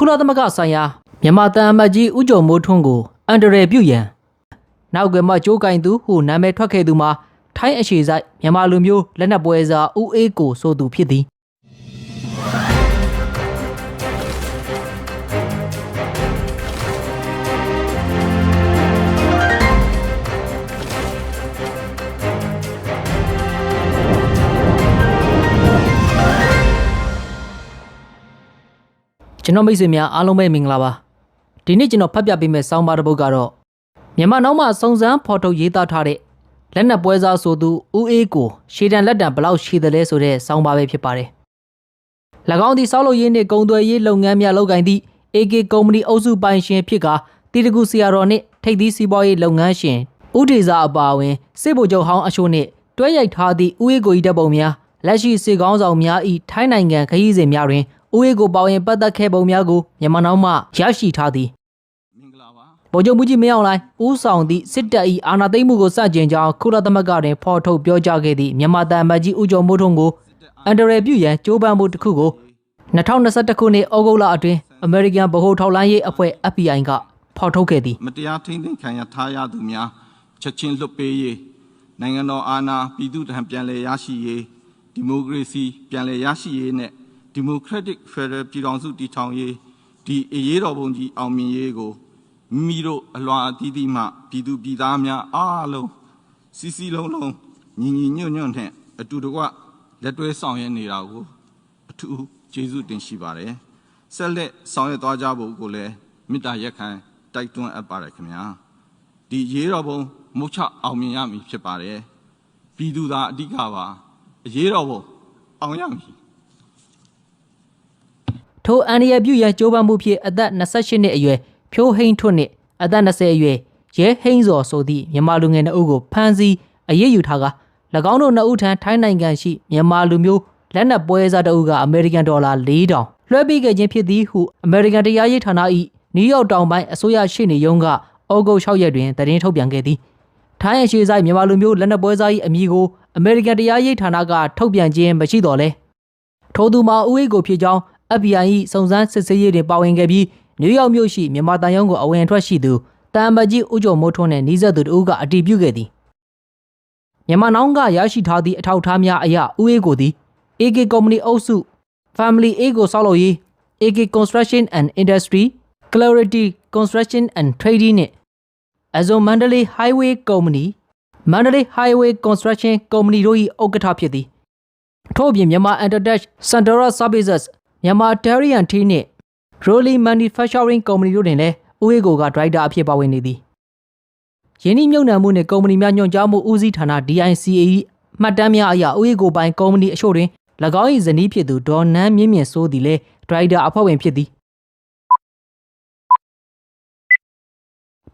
ခုလသမဂ္ဂဆိုင်ရာမြန်မာတန်အမတ်ကြီးဦးကျော်မိုးထွန်းကိုအန်ဒရယ်ပြုတ်ရန်နောက်ကွယ်မှကြိုးကင်သူဟူနာမည်ထွက်ခဲ့သူမှာထိုင်းအရှိဆိုင်မြန်မာလူမျိုးလက်နက်ပွဲစားဦးအေးကိုဆိုသူဖြစ်သည် ကျွန်တော်မိတ်ဆွေများအားလုံးပဲမင်္ဂလာပါဒီနေ့ကျွန်တော်ဖတ်ပြပေးမယ့်စောင်းပါတစ်ပုဒ်ကတော့မြန်မာနောက်မှစုံစမ်းဖော်ထုတ်ရေးသားထားတဲ့လက်နက်ပွဲစားဆိုသူဦးအေးကိုရှေတံလက်တံဘယ်လောက်ရှိသလဲဆိုတဲ့စောင်းပါပဲဖြစ်ပါတယ်၎င်းသည်စောက်လုပ်ရေးနှင့်ကုန်သွယ်ရေးလုပ်ငန်းများလုပ်ကိုင်သည့် AK ကုမ္ပဏီအုပ်စုပိုင်ရှင်ဖြစ်ကာတီတကူစီယာတော်နှင့်ထိပ်သီးစီးပွားရေးလုပ်ငန်းရှင်ဦးဒေစာအပါအဝင်စစ်ဗိုလ်ချုပ်ဟောင်းအချို့နှင့်တွဲရိုက်ထားသည့်ဦးအေးကို၏တပ်ပုံများလက်ရှိစစ်ကောင်းဆောင်များ၏ထိုင်းနိုင်ငံခရီးစဉ်များတွင် ဦးအေးကိုပါဝင်ပတ်သက်ခဲ့ပုံများကိုမြန်မာနောက်မှရရှိထားသည်မင်္ဂလာပါဗိုလ်ချုပ်မှုကြီးမင်းအောင်လှိုင်ဦးဆောင်သည့်စစ်တပ်၏အာဏာသိမ်းမှုကိုစတင်ကြောင်းကုလသမဂ္ဂတွင်ဖော်ထုတ်ပြောကြားခဲ့သည့်မြန်မာတန်မတ်ကြီးဦးကျော်မိုးထွန်းကိုအန်ဒရယ်ပြုရန်ကြိုးပမ်းမှုတစ်ခုကို2021ခုနှစ်ဩဂုတ်လအတွင်းအမေရိကန်ဗဟိုထောက်လှမ်းရေးအဖွဲ့ FBI ကဖော်ထုတ်ခဲ့သည်မတရားထိမ့်သိမ်းခံရထားရသူများချက်ချင်းလွတ်ပေးရေးနိုင်ငံတော်အာဏာပြည်သူ့ထံပြန်လည်ရရှိရေးဒီမိုကရေစီပြန်လည်ရရှိရေးနဲ့ ဒီမိုကရက်တစ်ဖက်ဒရယ်ပြည်ထောင်စုတည်ထောင်ရေးဒီအရေးတော်ပုံကြီးအောင်မြင်ရေးကိုမိမိတို့အလွန်အသီးသီးမှပြည်သူပြည်သားများအားလုံးစီစီလုံးလုံးညီညီညွတ်ညွတ်နဲ့အတူတကွလက်တွဲဆောင်ရွက်နေတာကိုအထူးကျေးဇူးတင်ရှိပါတယ်ဆက်လက်ဆောင်ရွက်သွားကြဖို့ကိုလည်းမေတ္တာရက်ခံတိုက်တွန်းအပ်ပါတယ်ခင်ဗျာဒီရေးတော်ပုံမုတ်ချအောင်မြင်ရမည်ဖြစ်ပါတယ်ပြည်သူသားအဓိကပါအရေးတော်ပုံအောင်ရမည် ထိုအန်ဒီရပြုရန်ကြိုးပမ်းမှုဖြင့်အသက်28နှစ်အရွယ်ဖြိုးဟိန်းထွန်းနှင့်အသက်20အရွယ်ရဲဟိန်းစော်ဆိုသည့်မြန်မာလူငယ်နှစ်ဦးကိုဖမ်းဆီးအရေးယူထားက၎င်းတို့နှစ်ဦးထံထိုင်းနိုင်ငံရှိမြန်မာလူမျိုးလက်နက်ပွဲစားတအုပ်ကအမေရိကန်ဒေါ်လာ4000လွှဲပေးခဲ့ခြင်းဖြစ်သည်ဟုအမေရိကန်တရားရေးဌာန၏နယူးယောက်တောင်ပိုင်းအစိုးရရှေ့နေရုံးကဩဂုတ်6ရက်တွင်သတင်းထုတ်ပြန်ခဲ့သည်ထိုင်းအရှိဆိုင်မြန်မာလူမျိုးလက်နက်ပွဲစား၏အမည်ကိုအမေရိကန်တရားရေးဌာနကထုတ်ပြန်ခြင်းမရှိတော့လဲထိုသူမှာဦးအေးကိုဖြစ်ကြောင်း FBI ၏စုံစမ်းစစ်ဆေးရေးတွင်ပါဝင်ခဲ့ပြီးနယူးယောက်မြို့ရှိမြန်မာတန်ယုံကိုအဝင်အထွက်ရှိသူတန်အမတ်ကြီးဦးကျော်မိုးထွန်းနှင့်နှီးဆက်သူတို့ကအတည်ပြုခဲ့သည်မြန်မာနောင်ကရရှိထားသည့်အထောက်အထားများအရဦးအေးကိုသည် AK ကုမ္ပဏီအုပ်စု Family A ကိုဆောက်လုပ်ရေး AK Construction and Industry Clarity Construction and Trading နှင့် Azo Mandalay Highway Company Mandalay Highway Construction Company တို့၏ဥက္ကဋ္ဌဖြစ်သည်ထို့အပြင်မြန်မာ Entertax Santara Services မြန်မာ Darian Tea နှင့် Rolly Manufacturing Company တို့တွင်လည်းဦးအေကိုကဒရိုက်တာအဖြစ်ပါဝင်နေသည်ယင်းဤမြုံနံမှုနှင့်ကုမ္ပဏီများညွှန်ကြားမှုဦးစီးဌာန DICA ၏မှတ်တမ်းများအရဦးအေကိုပိုင်ကုမ္ပဏီအချို့တွင်၎င်း၏ဇနီးဖြစ်သူဒေါ်နန်းမြင့်မြင့်စိုးသည်လည်းဒရိုက်တာအဖွဲ့ဝင်ဖြစ်သည်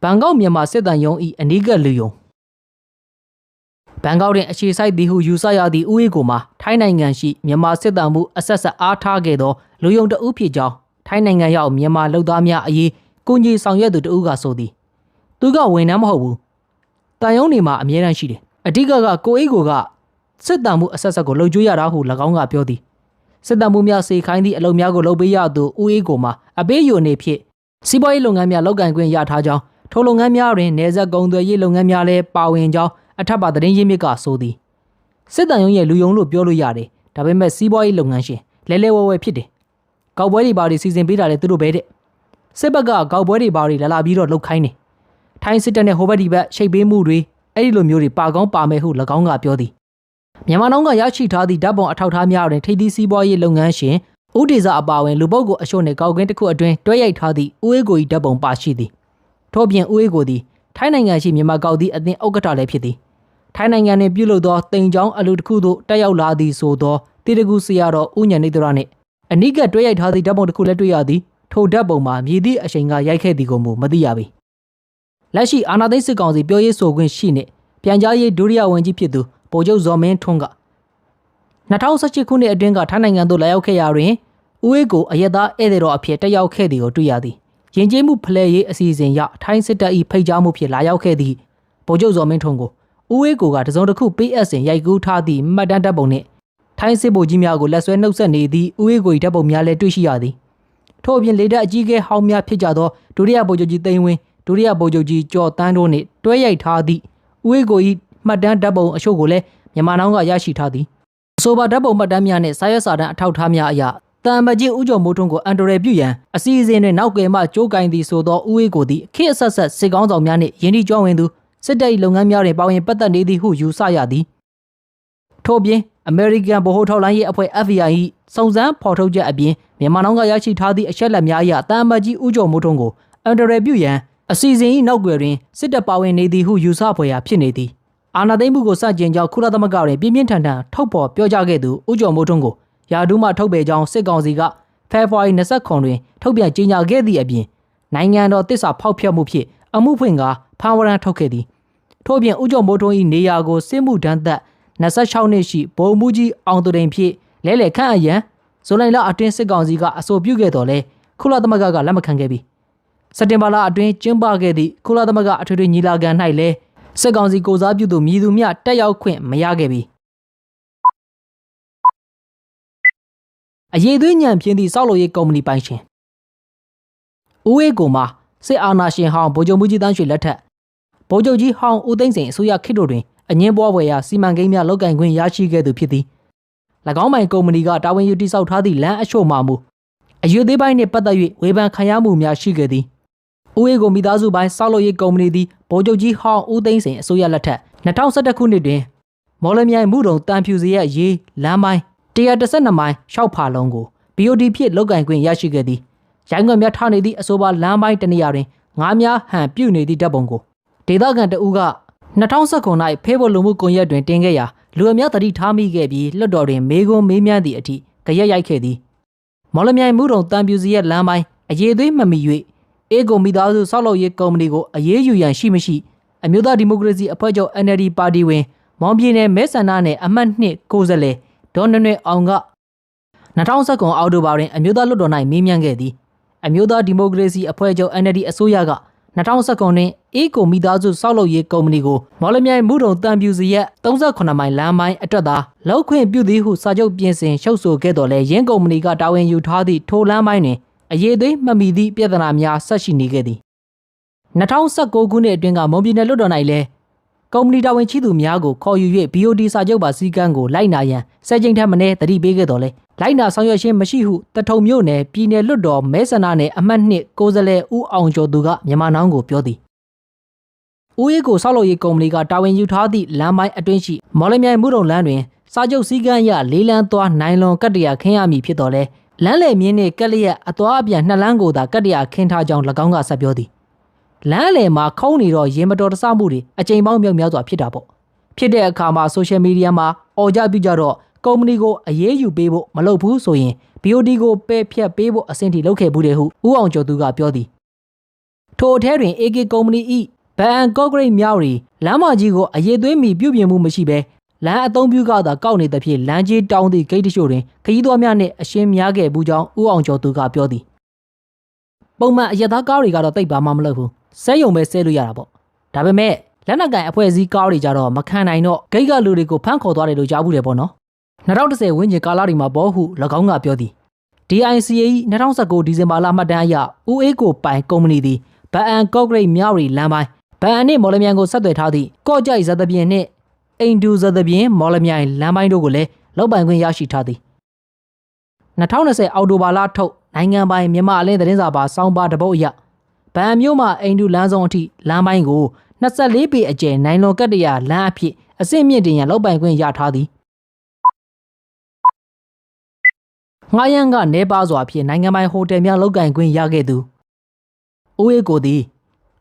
ဘန်ကောက်မြန်မာစစ်တမ်းယုံ၏အနီးကပ်လူယုံ ဘန်ကောက်တွင်အခြေစိုက်သည်ဟုယူဆရသည့်ဦးအေကိုမှာထိုင်းနိုင်ငံရှိမြန်မာစစ်တမ်းမှုအဆက်ဆက်အားထားခဲ့သောလူယုံတဦးဖြစ်ကြောင်းထိုင်းနိုင်ငံရောက်မြန်မာလူသားများအရေးကိုကြီးဆောင်ရွက်သူတဦးကဆိုသည်သူကဝန်ထမ်းမဟုတ်ဘူးတန်ယုံနေမှာအမြဲတမ်းရှိတယ်အဓိကကကိုအေးကိုကစစ်တမ်းမှုအဆက်ဆက်ကိုလှုပ်ကြွေးရတာဟု၎င်းကပြောသည်စစ်တမ်းမှုများစေခိုင်းသည့်အလုပ်များကိုလုပ်ပေးရသူဦးအေးကိုမှာအပေးယူအနေဖြင့်စီးပွားရေးလုပ်ငန်းများလုပ်ကိုင်ခွင့်ရထားကြောင်းထိုလုပ်ငန်းများတွင်နေဆက်ကုန်သွယ်ရေးလုပ်ငန်းများလည်းပါဝင်ကြောင်း အထက်ပါသတင်းရင်းမြစ်ကဆိုသည်စစ်တမ်းရုံးရဲ့လူယုံလို့ပြောလို့ရတယ်ဒါပေမဲ့စီးပွားရေးလုပ်ငန်းရှင်လဲလဲဝဲဝဲဖြစ်တယ်ကောက်ပွဲတွေဘာတွေစီစဉ်ပေးတာလဲသူတို့ပဲတဲ့စစ်ဘက်ကကောက်ပွဲတွေဘာတွေလာလာပြီးတော့လှုပ်ခိုင်းတယ်ထိုင်းစစ်တပ်နဲ့ဟိုဘက်ဒီဘက်ရှိတ်ပေးမှုတွေအဲ့ဒီလိုမျိုးတွေပါကောင်းပါမယ်ဟု၎င်းကပြောသည်မြန်မာနိုင်ငံကရရှိထားသည့်ဓာတ်ပုံအထောက်အထားများတွင်ထိပ်သီးစီးပွားရေးလုပ်ငန်းရှင်ဦးဒေဇာအပါအဝင်လူပုဂ္ဂိုလ်အချို့နှင့်ကောက်ကွင်းတစ်ခုအတွင်းတွဲရိုက်ထားသည့်ဦးအေးကို၏ဓာတ်ပုံပါရှိသည်ထို့ပြင်ဦးအေးကိုသည် ထိုင်းနိုင်ငံရှိမြန်မာကောက်သည့်အသင်းဥက္ကဋ္ဌလည်းဖြစ်သည်ထိုင်းနိုင်ငံတွင်ပြုလုပ်သောတိမ်ချောင်းအလူတစ်ခုသို့တက်ရောက်လာသည်ဆိုသောတေတကူဆရာတော်ဦးညံနေတရနှင့်အနိကတွဲရိုက်ထားသည့်ဓာတ်ပုံတစ်ခုလည်းတွေ့ရသည်ထိုဓာတ်ပုံမှာမြည်သည့်အချိန်ကရိုက်ခဲ့သည်ကိုမူမသိရပေလက်ရှိအာနာသိန်းစစ်ကောင်စီပြောရေးဆိုခွင့်ရှိနှင့်ပြန်ကြားရေးဒုတိယဝန်ကြီးဖြစ်သူဗိုလ်ချုပ်ဇော်မင်းထွန်းက2018ခုနှစ်အတွင်းကထိုင်းနိုင်ငံသို့လာရောက်ခဲ့ရာတွင်ဦးအေးကိုအရက်သားဧည့်သည်တော်အဖြစ်တက်ရောက်ခဲ့သည်ကိုတွေ့ရသည် ယဉ်ကျေးမှုဖလှယ်ရေးအစီအစဉ်ရထိုင်းစစ်တပ်၏ဖိတ်ကြားမှုဖြင့်လာရောက်ခဲ့သည့်ဗိုလ်ချုပ်ဇော်မင်းထွန်းကိုဦးအေးကိုကတစုံတစ်ခုပေးအပ်စဉ်ရိုက်ကူးထားသည့်မှတ်တမ်းတပ်ပုံနှင့်ထိုင်းစစ်ဗိုလ်ကြီးများကိုလက်ဆွဲနှုတ်ဆက်နေသည့်ဦးအေးကို၏တပ်ပုံများလည်းတွေ့ရှိရသည်ထို့အပြင်လေတပ်အကြီးအကဲဟောင်းများဖြစ်ကြသောဒုတိယဗိုလ်ချုပ်ကြီးသိန်းဝင်းဒုတိယဗိုလ်ချုပ်ကြီးကျော်တန်းတို့နှင့်တွဲရိုက်ထားသည့်ဦးအေးကို၏မှတ်တမ်းဓာတ်ပုံအချို့ကိုလည်းမြန်မာနောင်ကရရှိထားသည်အဆိုပါဓာတ်ပုံမှတ်တမ်းများနှင့်စာရွက်စာတမ်းအထောက်အထားများအရ တန်မကြီးဦးကျော်မိုးထွန်းကိုအန်ဒရယ်ပြုရန်အစီအစဉ်တွင်နောက်ကယ်မှကြိုးကင်သည်ဆိုသောဦးအေးကိုသည်ခေတ်အဆက်ဆက်စစ်ကောင်းဆောင်များနှင့်ယင်းဒီကျွမ်းဝင်သူစစ်တပ်၏လုပ်ငန်းများတွင်ပါဝင်ပတ်သက်နေသည်ဟုယူဆရသည်ထို့ပြင် American ဗဟိုထောက်လှမ်းရေးအဖွဲ့ FBI ၏စုံစမ်းဖော်ထုတ်ချက်အပြင်မြန်မာနိုင်ငံကရရှိထားသည့်အချက်အလက်များအရတာမန်ကြီးဦးကျော်မိုးထွန်းကိုအန်ဒရယ်ပြုရန်အစီအစဉ်၏နောက်ွယ်တွင်စစ်တပ်ပါဝင်နေသည်ဟုယူဆဖွယ်ရာဖြစ်နေသည်အာဏာသိမ်းမှုကိုစတင်ကြောင်းကုလသမဂ္ဂတွင်ပြင်းပြင်းထန်ထန်ထုတ်ဖော်ပြောကြားခဲ့သူဦးကျော်မိုးထွန်းကို ယာဒူးမှထုတ်ပယ်ကြောင်းစစ်ကောင်စီကဖေဖော်ဝါရီ29တွင်ထုတ်ပြန်ကြေညာခဲ့သည့်အပြင်နိုင်ငံတော်တစ္ဆာဖောက်ဖျက်မှုဖြင့်အမှုဖွင့်ကာဖမ်းဝရမ်းထုတ်ခဲ့သည်ထို့ပြင်ဦးကျော်မိုးထွန်း၏နေရာကိုစစ်မှုထမ်းသက်26နှစ်ရှိဗိုလ်မှူးကြီးအောင်သူရိန်ဖြစ်လဲလှယ်ခန့်အရန်ဇူလိုင်လအတွင်းစစ်ကောင်စီကအဆိုပြုခဲ့တော်လဲကုလသမဂ္ဂကလက်မခံခဲ့ပြီစက်တင်ဘာလအတွင်းကျင်းပခဲ့သည့်ကုလသမဂ္ဂအထွေထွေညီလာခံ၌လဲစစ်ကောင်စီကိုစားပြုသူမြည်သူမျှတက်ရောက်ခွင့်မရခဲ့ပြီ အရေးသွေးညံပြင်းသည့်စောက်လို့ရေးကုမ္ပဏီပိုင်ရှင်ဦးအေးကိုမှာစစ်အာဏာရှင်ဟောင်းဗိုလ်ချုပ်မှုကြီးတန်းရွှေလက်ထက်ဗိုလ်ချုပ်ကြီးဟောင်းဦးသိန်းစိန်အစိုးရခေတ်တို့တွင်အငင်းပွားဖွယ်ရာစီမံကိန်းများလုပ်ကင်ခွင့်ရရှိခဲ့သူဖြစ်သည်၎င်းပိုင်ကုမ္ပဏီကတာဝန်ယူတည်ဆောက်ထားသည့်လမ်းအချို့မှမူအရွေသေးပိုင်းနှင့်ပတ်သက်၍ဝေဖန်ခံရမှုများရှိခဲ့သည်ဦးအေးကိုမိသားစုပိုင်းစောက်လုပ်ရေးကုမ္ပဏီသည်ဗိုလ်ချုပ်ကြီးဟောင်းဦးသိန်းစိန်အစိုးရလက်ထက်2011ခုနှစ်တွင်မော်လမြိုင်မှုတုံတန်ဖြူစရက်ရေးလမ်းပိုင်း 112မိုင်ရှောက်ဖာလုံးကို BOD ဖြစ်လုပ်ကင်ခွင့်ရရှိခဲ့သည်ရိုင်းခွင်များထားနေသည့်အဆိုပါလမ်းပိုင်းတစ်နေရာတွင်ငားများဟန်ပြုတ်နေသည့်ဓာတ်ပုံကိုဒေသခံတအူးက2019၌ဖေးဘော်လူမှုကွန်ရက်တွင်တင်ခဲ့ရာလူအများတတိထားမိခဲ့ပြီးလွတ်တော်တွင်မေကွန်းမေးမြန်းသည့်အထိကြရက်ရိုက်ခဲ့သည်မော်လမြိုင်မှုတုံတန်ပြူစီရဲ့လမ်းပိုင်းအရေးသွေးမမီ၍အေကိုမိသားစုဆောက်လုပ်ရေးကုမ္ပဏီကိုအရေးယူရန်ရှိမရှိအမျိုးသားဒီမိုကရေစီအဖွဲ့ချုပ် NLD ပါတီဝင်မောင်ပြည်နယ်မဲဆန္ဒနယ်အမှတ်2ကိုယ်စားလှယ် ဒေါ်နွဲ့နွဲ့အောင်က2019အောက်တိုဘာတွင်အမျိုးသားလွှတ်တော်၌မေးမြန်းခဲ့သည်အမျိုးသားဒီမိုကရေစီအဖွဲ့ချုပ် NLD အစိုးရက2019တွင်အေးကိုမိသားစုစောက်လုပ်ရေးကုမ္ပဏီကိုမော်လမြိုင်မှုတုံတန်ပြူစီရက်38မိုင်လမ်းပိုင်းအတွက်သာလောက်ခွင့်ပြုသည်ဟုစာချုပ်ပြင်ဆင်ရှုပ်ဆိုခဲ့တော်လဲရင်းကုမ္ပဏီကတာဝန်ယူထားသည့်ထိုလမ်းပိုင်းတွင်အရေးသွေးမှတ်မိသည့်ပြဿနာများဆက်ရှိနေခဲ့သည်2019ခုနှစ်အတွင်းကမွန်ပြည်နယ်လွှတ်တော်၌လည်း ကုမ္ပဏီတာဝန်ရှိသူများကိုခေါ်ယူ၍ BOD စာချုပ်ပါစည်းကမ်းကိုလိုက်နာရန်စဲချိန်ထက်မနည်းတတိပေးခဲ့တော်လဲလိုက်နာဆောင်ရွက်ခြင်းမရှိဟုတထုံမြို့နယ်ပြည်နယ်လွှတ်တော်မဲဆန္ဒနယ်အမှတ်2ကိုယ်စားလှယ်ဦးအောင်ကျော်သူကမြန်မာနောင်းကိုပြောသည်ဦးရေးကိုဆောက်လုပ်ရေးကုမ္ပဏီကတာဝန်ယူထားသည့်လမ်းပိုင်းအတွင်းရှိမော်လမြိုင်မှုတုံလမ်းတွင်စာချုပ်စည်းကမ်းအရလေးလန်းသွားနိုင်လွန်ကတ္တရာခင်းရမည်ဖြစ်တော်လဲလမ်းလေမြင်းနှင့်ကက်လျက်အသွားအပြန်နှစ်လမ်းကိုသာကတ္တရာခင်းထားကြောင်း၎င်းကဆက်ပြောသည် လမ်းလေမှာခုံးနေတော့ရေမတော်တဆမှုတွေအကြိမ်ပေါင်းမြောက်များစွာဖြစ်တာပေါ့ဖြစ်တဲ့အခါမှာဆိုရှယ်မီဒီယာမှာអော်ကြပြကြတော့ကုမ္ပဏီကိုအရေးယူပေးဖို့မလုပ်ဘူးဆိုရင် BOD ကိုပယ်ဖြတ်ပေးဖို့အဆင့်ထိလုပ်ခဲ့ဘူးတဲ့ဟုဦးအောင်ကျော်သူကပြောသည်ထိုအထဲတွင် AK ကုမ္ပဏီဤဘန်ကော့ဂရိတ်မြောက်ရီလမ်းမကြီးကိုအရေးသွေးမီပြုပြင်မှုမရှိဘဲလမ်းအသုံးပြုကသာကောက်နေသဖြင့်လမ်းကြီးတောင်းသည့်ဂိတ်တချို့တွင်ခရီးသွားများနှင့်အရှင်းများခဲ့ဘူးကြောင်းဦးအောင်ကျော်သူကပြောသည်ပုံမှန်အရက်သားကားတွေကတော့တိတ်ပါမှမလုပ်ဘူး ဆဲယုံပဲဆဲလို့ရတာပေါ့ဒါပေမဲ့လက်နက်ကင်အဖွဲ့အစည်းကားတွေကြတော့မခံနိုင်တော့ဂိတ်ကလူတွေကိုဖမ်းခေါ်သွားတယ်လို့ကြားဘူးတယ်ပေါ့နော်2010ဝန်းကျင်ကာလတွေမှာဘောဟု၎င်းကပြောသည် DICA 2019ဒီဇင်ဘာလမှတ်တမ်းအရဦးအေးကိုပိုင်ကုမ္ပဏီသည်ဗန်အန်ကော့ဂရိတ်မြောက်ရီလမ်းပိုင်းဗန်အန်နှင့်မော်လမြိုင်ကိုဆက်သွယ်ထားသည့်ကော့ကြိုက်ဇသပြင်းနှင့်အိမ်ဒူဇသပြင်းမော်လမြိုင်လမ်းပိုင်းတို့ကိုလည်းလောက်ပိုင်ခွင့်ရရှိထားသည်2020အောက်တိုဘာလထုတ်နိုင်ငံပိုင်မြန်မာအလင်းသတင်းစာပါစောင်းပါတစ်ပုဒ်အရ ဗန်မြို့မှာအိမ်ဒူလမ်းဆောင်အထိလမ်းပိုင်းကို24ပေအကျယ်နိုင်လွန်ကတ္တရာလမ်းအဖြစ်အစစ်မြင့်တင်ရန်လောက်ပိုင်ခွင့်ရထားသည်ငှားရမ်းကနေပါစွာဖြင့်နိုင်ငံပိုင်ဟိုတယ်များလောက်ကင်ခွင့်ရခဲ့သူဦးအေးကိုသည်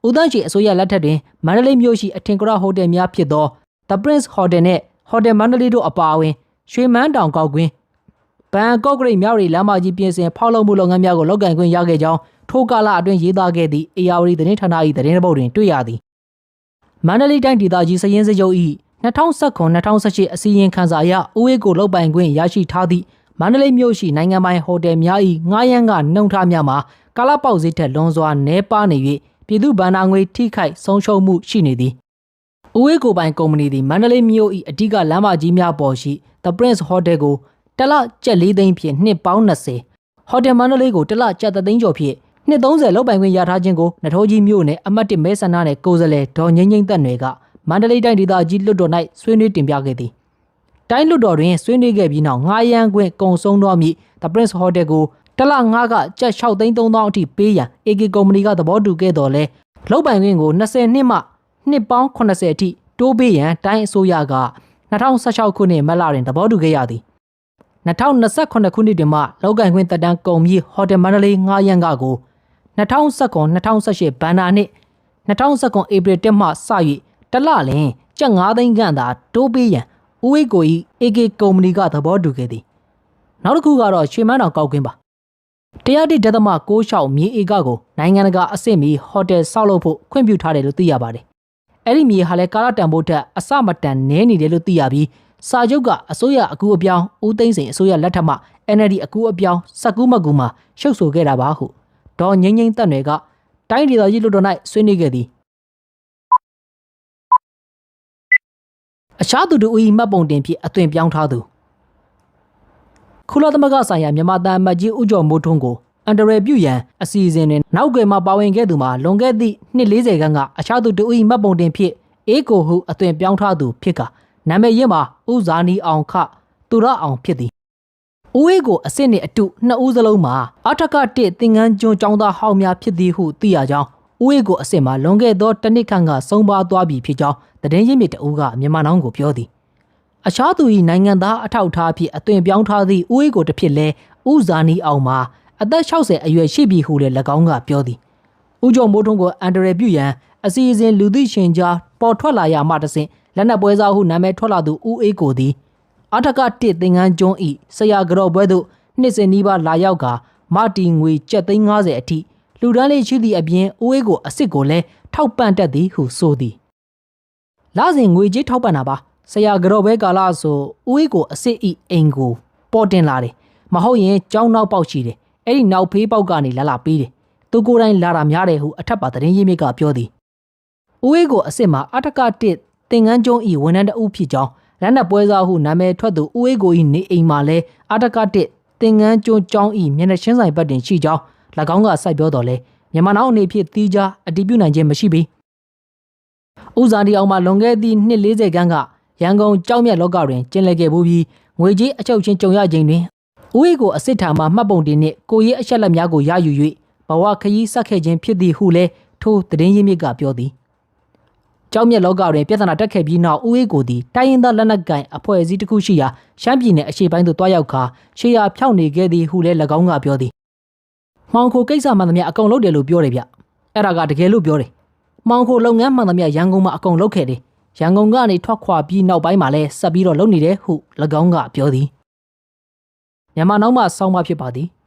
ဦးသန်းချီအစိုးရလက်ထက်တွင်မန္တလေးမြို့ရှိအထင်ကရဟိုတယ်များဖြစ်သော The Prince Hotel နှင့် Hotel မန္တလေးတို့အပါအဝင်ရွှေမန်းတောင်ကောက်ကွင်းဘန်ကော့ဂရိတ်မြောက်ရီလမ်းမကြီးပြင်ဆင်ဖောက်လုပ်မှုလုပ်ငန်းများကိုလုပ်ကင်ခွင့်ရခဲ့ကြောင်း ထိုကာလအတွင်းရေးသားခဲ့သည့် ARD သတင်းဌာန၏သတင်းပုဒ်တွင်တွေ့ရသည်မန္တလေးတိုင်းဒေသကြီးစည်ရင်းစကြုပ်၏2019-2018အစည်းအဝေးခန်းစာအရဦးဝေးကိုလုပ်ပိုင်ခွင့်ရရှိထားသည့်မန္တလေးမြို့ရှိနိုင်ငံပိုင်ဟိုတယ်များ၏ငှားရမ်းကနှုံထားများမှာကာလပေါက်ဈေးထက်လွန်စွာနှဲပါနေ၍ပြည်သူ့ဗန္နာငွေထိခိုက်ဆုံးရှုံးမှုရှိနေသည်ဦးဝေးကိုပိုင်ကုမ္ပဏီသည်မန္တလေးမြို့၏အဓိကလမ်းမကြီးများပေါ်ရှိ The Prince Hotel ကိုတစ်လကျပ်၄သိန်းဖြင့်နှစ်ပေါင်း20ဟိုတယ်မန္တလေးကိုတစ်လကျပ်သသိန်းကျော်ဖြင့် နှစ်30လောက်ပိုင်ခွင့်ရထားခြင်းကိုနထိုးကြီးမြို့နယ်အမှတ်1မဲဆန္ဒနယ်ကိုယ်စားလှယ်ဒေါ်ငိမ့်ငိမ့်သက်နယ်ကမန္တလေးတိုင်းဒေသကြီးလွှတ်တော်၌ဆွေးနွေးတင်ပြခဲ့သည်တိုင်းလွှတ်တော်တွင်ဆွေးနွေးခဲ့ပြီးနောက်ငားရန်ခွင့်ကုံဆုံးသောမည် The Prince Hotel ကိုတစ်လငါးကကျပ်6သိန်း3000အထိပေးရန် AK ကုမ္ပဏီကသဘောတူခဲ့တော်လဲလောက်ပိုင်ခွင့်ကို20နှစ်မှနှစ်ပေါင်း80အထိတိုးပေးရန်တိုင်းအစိုးရက2016ခုနှစ်မတ်လတွင်သဘောတူခဲ့ရသည်2028ခုနှစ်တွင်မှလောက်ကန်ခွင့်တက်တန်းကုန်ပြီးဟိုတယ်မန္တလေးငားရန်ကကို 2019 2018ဘန်နာနှစ်2019ဧပြီ1မှစ၍တစ်လလင်ကျပ်9သိန်းခန့်သာတိုးပေးရန်ဦးဝိတ်ကို၏ AK ကုမ္ပဏီကသဘောတူခဲ့သည်နောက်တစ်ခုကတော့ရွှေမန်းတောင်ကောက်ကွင်းပါတရားတိဒသမ66မြေဧကကိုနိုင်ငံတကာအဆင့်မီဟိုတယ်ဆောက်လုပ်ဖို့ခွင့်ပြုထားတယ်လို့သိရပါတယ်အဲ့ဒီမြေဟာလည်းကာလတန်ဖိုးထက်အစမတန်နည်းနေတယ်လို့သိရပြီးစာချုပ်ကအစိုးရအကူအပြောင်းဦးသိန်းစိန်အစိုးရလက်ထက်မှ NLD အကူအပြောင်းစက်ကူးမကူမှာရှုပ်ဆိုခဲ့တာပါဟု ဒေါ်ငိမ့်ငိမ့်တက်နယ်ကတိုင်းဒေသကြီးလွှတ်တော်၌ဆွေးနွေးခဲ့သည်အခြားသူတို့၏မှတ်ပုံတင်ဖြင့်အသွင်ပြောင်းထားသူခုလသမဂ္ဂဆိုင်ရာမြန်မာတန်အမတ်ကြီးဦးကျော်မိုးထွန်းကိုအန်ဒရယ်ပြုရန်အစီအစဉ်တွင်နောက်ွယ်မှပါဝင်ခဲ့သူမှာလွန်ခဲ့သည့်နှစ်40ခန်းကအခြားသူတို့၏မှတ်ပုံတင်ဖြင့်အေကိုဟုအသွင်ပြောင်းထားသူဖြစ်ကနာမည်ရင်းမှာဦးဇာနီအောင်ခသူရအောင်ဖြစ်သည် ဦးအေးကိုအစ်စ်နှင့်အတူနှစ်ဦးစလုံးမှာအထက်ကတစ်သင်ငန်းကျွန်းចောင်းသားဟောင်းများဖြစ်သည်ဟုသိရကြောင်းဦးအေးကိုအစ်စ်မှာလွန်ခဲ့သောတစ်နှစ်ခန့်ကဆုံးပါသွားပြီဖြစ်ကြောင်းသတင်းရင်းမြစ်တအူးကမြန်မာနောင်းကိုပြောသည်အခြားသူ၏နိုင်ငံသားအထောက်အထားအဖြစ်အသွင်ပြောင်းထားသည့်ဦးအေးကိုတစ်ဖြစ်လဲဦးဇာနီအောင်မှာအသက်60အရွယ်ရှိပြီဟုလည်း၎င်းကပြောသည်ဦးကျော်မိုးထွန်းကိုအန်ဒရယ်ပြုရန်အစီအစဉ်လူသိရှင်ကြားပေါ်ထွက်လာရမှတဆင့်လက်နက်ပွဲစားဟုနာမည်ထွက်လာသူဦးအေးကိုသည် အထက်ကတစ်သင်္ကန်းကျွန်းဤဆရာကြော့ပွဲသို့နှစ်စဉ်နီးပါးလာရောက်ကမတီငွေ750အထိလူဒန်းလေးရှိသည့်အပြင်အိုးအေးကိုအစ်စ်ကိုလည်းထောက်ပံ့တတ်သည်ဟုဆိုသည်လာစဉ်ငွေကြေးထောက်ပံ့တာပါဆရာကြော့ပွဲကာလဆိုအိုးအေးကိုအစ်စ်ဤအိမ်ကိုပေါ်တင်လာတယ်မဟုတ်ရင်ကြောင်းနောက်ပေါက်ရှိတယ်အဲ့ဒီနောက်ဖေးပေါက်ကနေလာလာပေးတယ်သူကိုယ်တိုင်လာတာများတယ်ဟုအထက်ပါသတင်းရင်းမြစ်ကပြောသည်။ဦးအေးကိုအစ်စ်မှာအထက်ကတစ်သင်္ကန်းကျုံဤဝန်ထမ်းတအုပ်ဖြစ်ကြောင်း လက်နက်ပွဲစားဟုနာမည်ထွက်သူဦးအေးကိုဤနေအိမ်မှာလဲအထက်ကတစ်သင်္ကန်းကျုံကျောင်းဤမျက်နှာချင်းဆိုင်ဘက်တွင်ရှိကြောင်း၎င်းကစိုက်ပြောတော်လဲမြန်မာနောက်အနေဖြင့်တီးခြားအတည်ပြုနိုင်ခြင်းမရှိပေ။ဦးဇာတီအောင်မှာလွန်ခဲ့သည့်နှစ်40ခန်းကရန်ကုန်ကြောက်မြတ်လောကတွင်ကျင်းလည်ခဲ့မှုပြီးငွေကြေးအချုပ်ချင်းကြုံရခြင်းတွင်ဦးအေးကိုအစ်စ်ထာမှာမှတ်ပုံတင်နှင့်ကိုရဲအချက်လက်များကိုရယူ၍ဘဝခရီးဆက်ခဲ့ခြင်းဖြစ်သည်ဟုလဲထိုသတင်းရင်းမြစ်ကပြောသည် ကြောင်းမြက်လောကတွင်ပြဿနာတက်ခဲ့ပြီးနောက်ဦးအေးကိုသည်တိုင်းရင်းသားလက်နက်ကိုင်အဖွဲ့အစည်းတစ်ခုရှိရာရှမ်းပြည်နယ်အရှေ့ပိုင်းသို့တွားရောက်ခါရှေးရာဖြောက်နေခဲ့သည်ဟုလည်း၎င်းကပြောသည်။မှောင်ခိုကိစ္စမှန်သမျှအကုန်လုပ်တယ်လို့ပြောတယ်ဗျ။အဲ့ဒါကတကယ်လို့ပြောတယ်။မှောင်ခိုလုပ်ငန်းမှန်သမျှရန်ကုန်မှာအကုန်လုပ်ခဲ့တယ်။ရန်ကုန်ကနေထွက်ခွာပြီးနောက်ပိုင်းမှာလည်းဆက်ပြီးတော့လုပ်နေတယ်ဟု၎င်းကပြောသည်။မြန်မာနောက်မှစောင်းမဖြစ်ပါသည်။